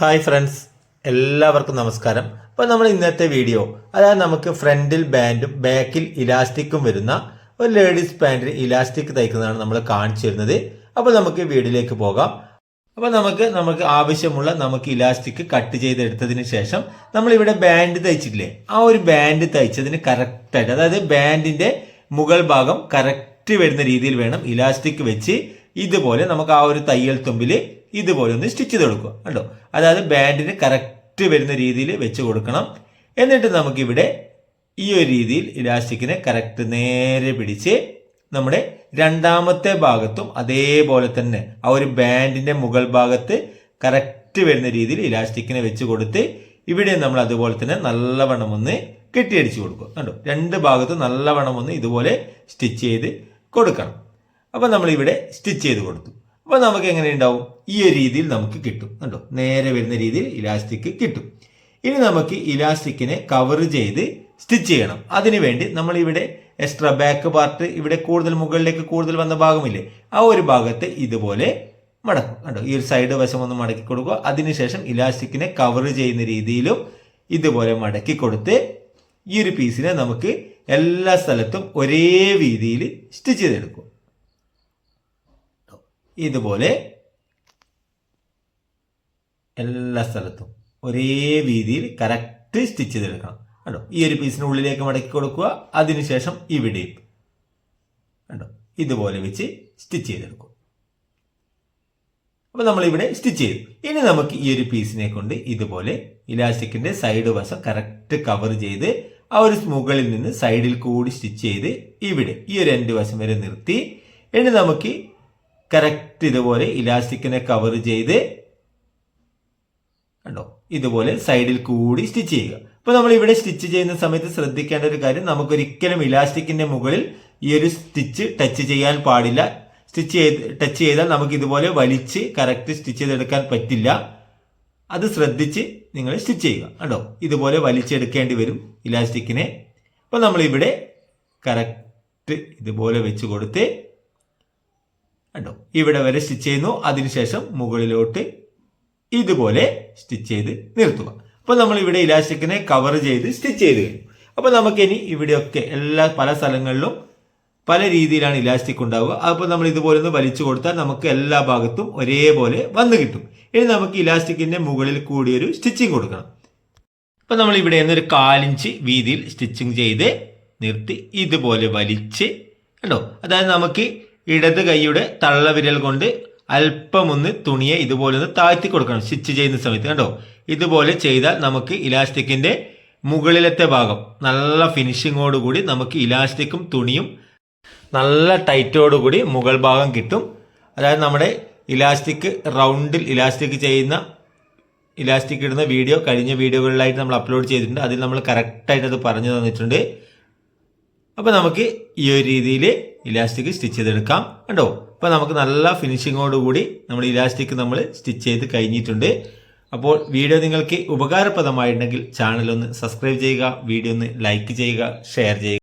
Hi friends. എല്ലാവർക്കും നമസ്കാരം. അപ്പോൾ നമ്മൾ ഇന്നത്തെ വീഡിയോ അതായത് നമുക്ക് ഫ്രണ്ടിൽ ബാൻഡും ബാക്കിൽ ഇലാസ്റ്റിക്കും വരുന്ന ഒരു ലേഡീസ് പാന്റിൽ ഇലാസ്റ്റിക് തയ്ക്കുന്നതാണ് നമ്മൾ കാണിച്ചു തരുന്നത്. അപ്പോൾ നമുക്ക് വീഡിയോയിലേക്ക് പോകാം. അപ്പോൾ നമുക്ക് നമുക്ക് ആവശ്യമുള്ള നമുക്ക് ഇലാസ്റ്റിക് കട്ട് ചെയ്തെടുത്തതിന് ശേഷം നമ്മൾ ഇവിടെ ബാൻഡ് തയ്ച്ചിട്ടില്ലേ? ആ ഒരു ബാൻഡ് തയ്ച്ചതിന് കറക്റ്റായിട്ട് അതായത് ബാൻഡിന്റെ മുകൾ ഭാഗം കറക്റ്റ് വരുന്ന രീതിയിൽ വേണം ഇലാസ്റ്റിക് വെച്ച് ഇതുപോലെ നമുക്ക് ആ ഒരു തയ്യൽ തുമ്പിൽ ഇതുപോലെ ഒന്ന് സ്റ്റിച്ച് ചെയ്ത് കൊടുക്കുക കണ്ടോ? അതായത് ബാൻഡിന് കറക്റ്റ് വരുന്ന രീതിയിൽ വെച്ച് കൊടുക്കണം. എന്നിട്ട് നമുക്കിവിടെ ഈ ഒരു രീതിയിൽ ഇലാസ്റ്റിക്കിനെ കറക്റ്റ് നേരെ പിടിച്ച് നമ്മുടെ രണ്ടാമത്തെ ഭാഗത്തും അതേപോലെ തന്നെ ആ ഒരു ബാൻഡിന്റെ മുകൾ ഭാഗത്ത് കറക്റ്റ് വരുന്ന രീതിയിൽ ഇലാസ്റ്റിക്കിനെ വെച്ച് കൊടുത്ത് ഇവിടെ നമ്മൾ അതുപോലെ തന്നെ നല്ലവണ്ണം ഒന്ന് കെട്ടിയടിച്ച് കൊടുക്കും കണ്ടോ? രണ്ട് ഭാഗത്തും നല്ലവണ്ണം ഒന്ന് ഇതുപോലെ സ്റ്റിച്ച് ചെയ്ത് കൊടുക്കണം. അപ്പോൾ നമ്മൾ ഇവിടെ സ്റ്റിച്ച് ചെയ്ത് കൊടുത്തു. അപ്പോൾ നമുക്ക് എങ്ങനെ ഉണ്ടാവും? ഈ ഒരു രീതിയിൽ നമുക്ക് കിട്ടും. കണ്ടോ? നേരെ വരുന്ന രീതിയിൽ ഇലാസ്റ്റിക് കിട്ടും. ഇനി നമുക്ക് ഇലാസ്റ്റിക്കിനെ കവർ ചെയ്ത് സ്റ്റിച്ച് ചെയ്യണം. അതിനുവേണ്ടി നമ്മൾ ഇവിടെ എക്സ്ട്രാ ബാക്ക് പാർട്ട് ഇവിടെ കൂടുതൽ മുകളിലേക്ക് കൂടുതൽ വന്ന ഭാഗമില്ലേ? ആ ഒരു ഭാഗത്ത് ഇതുപോലെ മടക്കും. കണ്ടോ? ഈ ഒരു സൈഡ് വശം ഒന്ന് മടക്കി കൊടുക്കുക. അതിനുശേഷം ഇലാസ്റ്റിക്കിനെ കവർ ചെയ്യുന്ന രീതിയിലും ഇതുപോലെ മടക്കി കൊടുത്ത് ഈ ഒരു പീസിനെ നമുക്ക് എല്ലാ സ്ഥലത്തും ഒരേ രീതിയിൽ സ്റ്റിച്ച് ചെയ്തെടുക്കും. ഇതുപോലെ എല്ലാ സ്ഥലത്തും ഒരേ രീതിയിൽ കറക്റ്റ് സ്റ്റിച്ച് ചെയ്തെടുക്കണം. കണ്ടോ? ഈ ഒരു പീസിന് ഉള്ളിലേക്ക് മടക്കി കൊടുക്കുക. അതിനുശേഷം ഇവിടെയും കണ്ടോ? ഇതുപോലെ വെച്ച് സ്റ്റിച്ച് ചെയ്തെടുക്കും. അപ്പൊ നമ്മൾ ഇവിടെ സ്റ്റിച്ച് ചെയ്തു. ഇനി നമുക്ക് ഈ ഒരു പീസിനെ കൊണ്ട് ഇതുപോലെ ഇലാസ്റ്റിക്കിന്റെ സൈഡ് വശം കറക്റ്റ് കവർ ചെയ്ത് ആ ഒരു മുകളിൽ നിന്ന് സൈഡിൽ കൂടി സ്റ്റിച്ച് ചെയ്ത് ഇവിടെ ഈ ഒരു രണ്ട് വശം വരെ നിർത്തി. ഇനി നമുക്ക് കറക്റ്റ് ഇതുപോലെ ഇലാസ്റ്റിക്കിനെ കവർ ചെയ്ത് കണ്ടോ? ഇതുപോലെ സൈഡിൽ കൂടി സ്റ്റിച്ച് ചെയ്യുക. അപ്പൊ നമ്മൾ ഇവിടെ സ്റ്റിച്ച് ചെയ്യുന്ന സമയത്ത് ശ്രദ്ധിക്കേണ്ട ഒരു കാര്യം നമുക്കൊരിക്കലും ഇലാസ്റ്റിക്കിന്റെ മുകളിൽ ഈ ഒരു സ്റ്റിച്ച് ടച്ച് ചെയ്യാൻ പാടില്ല. സ്റ്റിച്ച് ചെയ്ത് ടച്ച് ചെയ്താൽ നമുക്ക് ഇതുപോലെ വലിച്ച് കറക്റ്റ് സ്റ്റിച്ച് ചെയ്തെടുക്കാൻ പറ്റില്ല. അത് ശ്രദ്ധിച്ച് നിങ്ങൾ സ്റ്റിച്ച് ചെയ്യുക. കണ്ടോ? ഇതുപോലെ വലിച്ചെടുക്കേണ്ടി വരും ഇലാസ്റ്റിക്കിനെ. അപ്പൊ നമ്മൾ ഇവിടെ കറക്റ്റ് ഇതുപോലെ വെച്ച് കൊടുത്ത് കണ്ടോ? ഇവിടെ വരെ സ്റ്റിച്ച് ചെയ്യുന്നു. അതിനുശേഷം മുകളിലോട്ട് ഇതുപോലെ സ്റ്റിച്ച് ചെയ്ത് നിർത്തുക. അപ്പോൾ നമ്മൾ ഇവിടെ ഇലാസ്റ്റിക്കിനെ കവർ ചെയ്ത് സ്റ്റിച്ച് ചെയ്ത് കഴിഞ്ഞു. അപ്പോൾ നമുക്കിനി ഇവിടെയൊക്കെ എല്ലാ പല സ്ഥലങ്ങളിലും പല രീതിയിലാണ് ഇലാസ്റ്റിക് ഉണ്ടാവുക. അപ്പോൾ നമ്മൾ ഇതുപോലെ ഒന്ന് വലിച്ചു കൊടുത്താൽ നമുക്ക് എല്ലാ ഭാഗത്തും ഒരേപോലെ വന്നു കിട്ടും. ഇനി നമുക്ക് ഇലാസ്റ്റിക്കിന്റെ മുകളിൽ ഒരു സ്റ്റിച്ചിങ് കൊടുക്കണം. അപ്പോൾ നമ്മൾ ഇവിടെ നിന്ന് ഒരു കാലിഞ്ച് വീതിയിൽ സ്റ്റിച്ചിങ് ചെയ്ത് നിർത്തി. ഇതുപോലെ വലിച്ച് കണ്ടോ? അതായത് നമുക്ക് ഇടത് കൈയുടെ തള്ളവിരൽ കൊണ്ട് അല്പമൊന്ന് തുണിയെ ഇതുപോലെ ഒന്ന് താഴ്ത്തി കൊടുക്കണം. സ്റ്റിച്ച് ചെയ്യുന്ന സമയത്ത് കണ്ടോ? ഇതുപോലെ ചെയ്താൽ നമുക്ക് ഇലാസ്റ്റിക്കിന്റെ മുകളിലത്തെ ഭാഗം നല്ല ഫിനിഷിങ്ങോടുകൂടി നമുക്ക് ഇലാസ്റ്റിക്കും തുണിയും നല്ല ടൈറ്റോടുകൂടി മുകൾ ഭാഗം കിട്ടും. അതായത് നമ്മുടെ ഇലാസ്റ്റിക് റൗണ്ടിൽ ഇലാസ്റ്റിക് ചെയ്യുന്ന ഇലാസ്റ്റിക് ഇടുന്ന വീഡിയോ കഴിഞ്ഞ വീഡിയോകളിലായിട്ട് നമ്മൾ അപ്ലോഡ് ചെയ്തിട്ടുണ്ട്. അതിൽ നമ്മൾ കറക്റ്റായിട്ട് അത് പറഞ്ഞു തന്നിട്ടുണ്ട് അപ്പോൾ നമുക്ക് ഈ ഒരു രീതിയിൽ ഇലാസ്റ്റിക് സ്റ്റിച്ച് ചെയ്തെടുക്കാം. കണ്ടോ? ഇപ്പോൾ നമുക്ക് നല്ല ഫിനിഷിങ്ങോടുകൂടി നമ്മൾ ഇലാസ്റ്റിക് നമ്മൾ സ്റ്റിച്ച് ചെയ്ത് കഴിഞ്ഞിട്ടുണ്ട്. അപ്പോൾ വീഡിയോ നിങ്ങൾക്ക് ഉപകാരപ്രദമായിട്ടുണ്ടെങ്കിൽ ചാനൽ ഒന്ന് സബ്സ്ക്രൈബ് ചെയ്യുക വീഡിയോ ഒന്ന് ലൈക്ക് ചെയ്യുക ഷെയർ ചെയ്യുക.